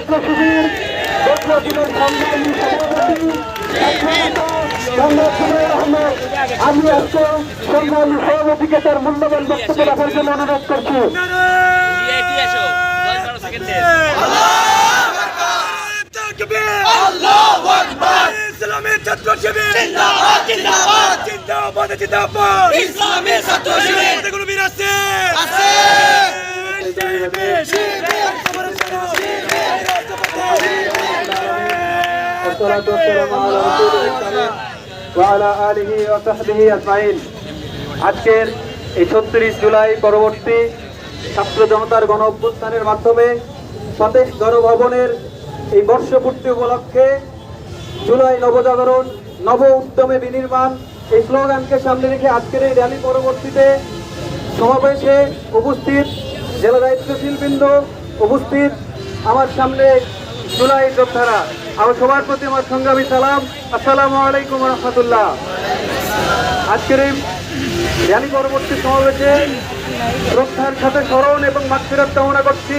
ছাত্র শিবির বক্রদিনের সংগ্রামী সভাপতি আহমেদ আমি আজকে সংগ্রামী সভাপতিকে তার মূল্যবান বক্তব্য রাখার জন্য অনুরোধ করছি ইসলামী ছাত্র শিবির জিন্দাবাদ জিন্দাবাদ জিন্দাবাদ জিন্দাবাদ ইসলামী ছাত্র শিবির। والصلاة والسلام على رسول الله وعلى آله وصحبه أجمعين আজকের এই ছত্রিশ জুলাই পরবর্তী ছাত্র জনতার গণ অভ্যুত্থানের মাধ্যমে সতেজ গণভবনের এই বর্ষপূর্তি উপলক্ষে জুলাই নবজাগরণ নব উদ্যমে বিনির্মাণ এই স্লোগানকে সামনে রেখে আজকের এই র্যালি পরবর্তীতে সমাবেশে উপস্থিত জেলা দায়িত্বশীল বৃন্দ উপস্থিত আমার সামনে জুলাই যোদ্ধারা আমার সবার প্রতি আমার সংগ্রামী সালাম। আসসালামু আলাইকুম রহমতুল্লাহ। আজকের এই র্যালি পরবর্তী সমাবেশে শ্রদ্ধার সাথে স্মরণ এবং মাতৃরাত কামনা করছি।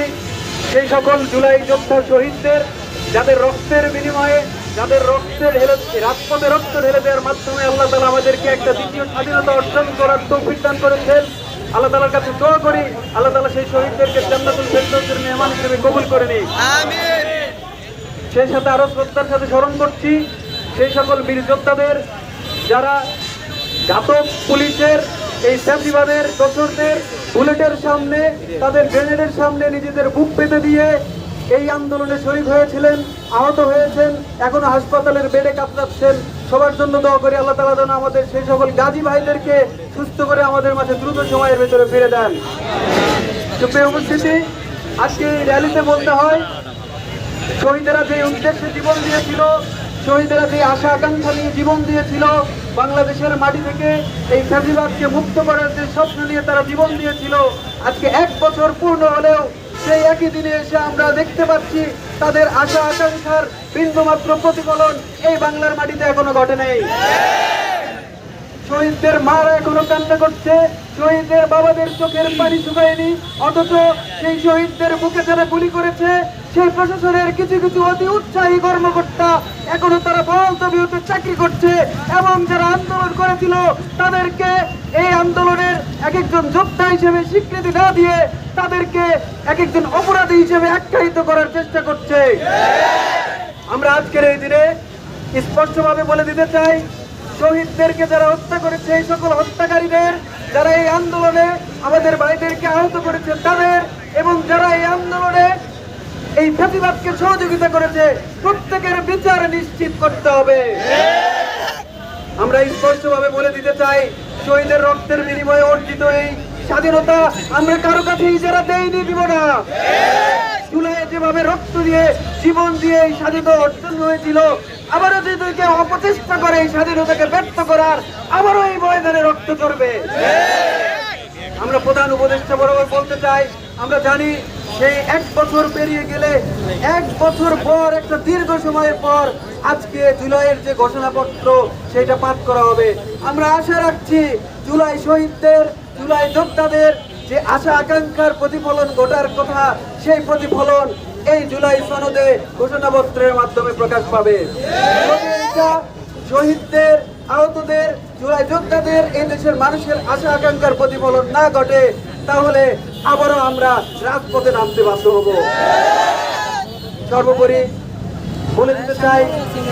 সেই সকল জুলাই যোদ্ধা শহীদদের, যাদের রক্তের বিনিময়ে, যাদের রক্তের ঢেলে রাজপথে রক্ত ঢেলে দেওয়ার মাধ্যমে আল্লাহ তালা আমাদেরকে একটা দ্বিতীয় স্বাধীনতা অর্জন করার তৌফিক দান করেছেন। আল্লাহ তালার কাছে দোয়া করি, আল্লাহ তালা সেই শহীদদেরকে জান্নাতুল ফেরদৌসের মেহমান হিসেবে কবুল করে নিই সেই সাথে আরও শ্রদ্ধার সাথে স্মরণ করছি সেই সকল বীর যোদ্ধাদের, যারা ঘাতক পুলিশের, এই ফ্যাসিবাদের দোসরদের বুলেটের সামনে, তাদের গ্রেনেডের সামনে নিজেদের বুক পেতে দিয়ে এই আন্দোলনে শহীদ হয়েছিলেন, আহত হয়েছেন, এখনও হাসপাতালের বেডে কাতরাচ্ছেন। সবার জন্য দোয়া করি, আল্লাহ তালা যেন আমাদের সেই সকল গাজী ভাইদেরকে সুস্থ করে আমাদের মাঝে দ্রুত সময়ের ভেতরে ফিরে দেন। উপস্থিতি, আজকে এই র্যালিতে বলতে হয় শহীদেরা যে উদ্দেশ্যে জীবন দিয়েছিল, শহীদেরা যে আশা আকাঙ্ক্ষা নিয়ে জীবন দিয়েছিল। বাংলাদেশের মাটি থেকে এই ফ্যাসিবাদকে মুক্ত করার যে স্বপ্ন নিয়ে তারা জীবন দিয়েছিল, আজকে এক বছর পূর্ণ হলেও সেই একই দিনে এসে আমরা দেখতে পাচ্ছি তাদের আশা আকাঙ্ক্ষার বিন্দুমাত্র প্রতিফলন এই বাংলার মাটিতে এখনও ঘটে নেই। শহীদদের মারা এখনও কান্না করছে, শহীদদের বাবাদের চোখের পানি শুকায়নি, অথচ সেই শহীদদের বুকে যারা গুলি করেছে সেই প্রশাসনের কিছু কিছু অতি উৎসাহী কর্মকর্তা এখনও তারা বল তবিয়তে চাকরি করছে এবং যারা আন্দোলন করেছিল, তাদেরকে এই আন্দোলনের এক একজন যোদ্ধা হিসেবে স্বীকৃতি না দিয়ে তাদেরকে এক একজন অপরাধী হিসেবে আখ্যায়িত করার চেষ্টা করছে। আমরা আজকের এই দিনে স্পষ্টভাবে বলে দিতে চাই, শহীদদেরকে যারা হত্যা করেছে, এই সকল হত্যাকারীদের যারা এই আন্দোলনে আমাদের ভাইদেরকে আহত করেছে, তাদের এবং যারা এই আন্দোলনে এই প্রতিবাদকে সহযোগিতা করেছে প্রত্যেকের বিচার নিশ্চিত করতে হবে। আমরা স্পষ্টভাবে বলে দিতে চাই, শহীদের রক্তের বিনিময়ে অর্জিত এই স্বাধীনতা আমরা কারও কাছে যারা দেইনি, দিব না। জুলাই যেভাবে রক্ত দিয়ে জীবন দিয়ে এই স্বাধীনতা অর্জন হয়েছিল, আবারও যদি কেউ অপচেষ্টা করে এই স্বাধীনতাকে ব্যর্থ করার, আবারও এই ময়দানে রক্ত করবে আমরা প্রধান উপদেষ্টা বরাবর বলতে চাই আমরা জানি সেই এক বছর পেরিয়ে গেলে এক বছর পর, একটা দীর্ঘ সময়ের পর আজকে জুলাইয়ের যে ঘোষণাপত্র সেটা পাঠ করা হবে। আমরা আশা রাখছি জুলাই শহীদদের, জুলাই যোদ্ধাদের যে আশা আকাঙ্ক্ষার প্রতিফলন ঘটার কথা, সেই প্রতিফলন এই জুলাই সনদে ঘোষণাপত্রের মাধ্যমে প্রকাশ পাবে। শহীদদের, আহতদের, জুলাই যোদ্ধাদের, এই দেশের মানুষের আশা আকাঙ্ক্ষার প্রতিফলন না ঘটে তাহলে আবারও আমরা রাজপথে নামতে বাধ্য হব। সর্বোপরি বলে দিতে চাই,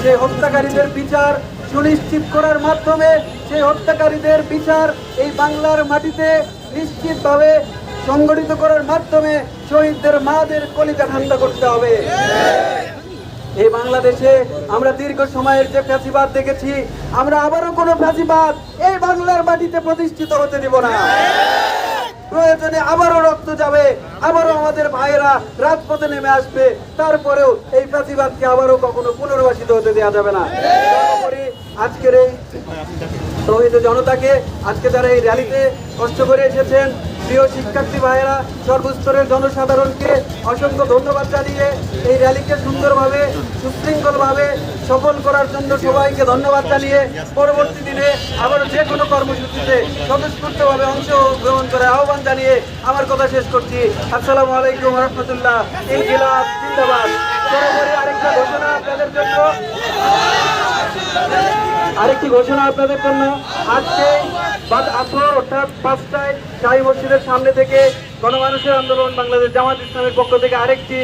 যে হত্যাকারীদের বিচার সুনিশ্চিত করার মাধ্যমে সেই হত্যাকারীদের বিচার এই বাংলার মাটিতে নিশ্চিতভাবে সংগঠিত করার মাধ্যমে শহীদদের মাদের কলিকা ঠান্ডা করতে হবে। এই বাংলাদেশে আমরা দীর্ঘ সময়ের যে ফ্যাসিবাদ দেখেছি, আমরা আবারও কোনো ফ্যাসিবাদ এই বাংলার মাটিতে প্রতিষ্ঠিত হতে দিব না। প্রয়োজনে আবারও রক্ত যাবে, আবারও আমাদের ভাইয়েরা রাজপথে নেমে আসবে। তারপরেও এই প্রতিবাদকে আবারও কখনো পুনর্বাসিত হতে দেওয়া যাবে না। আজকের এই জনতাকে, আজকে তারা এই র্যালিতে কষ্ট করে এসেছেন প্রিয় শিক্ষার্থী ভাইয়েরা, সর্বস্তরের জনসাধারণকে অসংখ্য ধন্যবাদ জানিয়ে এই র্যালিকে সুন্দরভাবে, সুশৃঙ্খলভাবে সফল করার জন্য সবাইকে ধন্যবাদ জানিয়ে পরবর্তী দিনে আবার যে কোনো কর্মসূচিতে স্বতঃস্ফূর্তভাবে অংশগ্রহণ করে আহ্বান জানিয়ে আমার কথা শেষ করছি। আসসালামু আলাইকুম রহমতুল্লাহ, ইনকিলাব, জিন্দাবাদ। সর্বোপরি আরেকটা ঘোষণা আপনাদের জন্য। আরেকটি ঘোষণা আপনাদের জন্য। আজকে বাদ আসর অর্থাৎ পাঁচটায় শাহী মসজিদের সামনে থেকে গণমানুষের আন্দোলন, বাংলাদেশ জামাত ইসলামের পক্ষ থেকে আরেকটি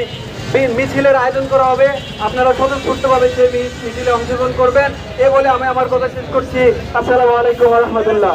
মিছিলের আয়োজন করা হবে। আপনারা স্বতঃস্ফূর্তভাবে সেই মিছিলে অংশগ্রহণ করবেন। এ বলে আমি আমার কথা শেষ করছি। আসসালামু আলাইকুম রহমতুল্লাহ।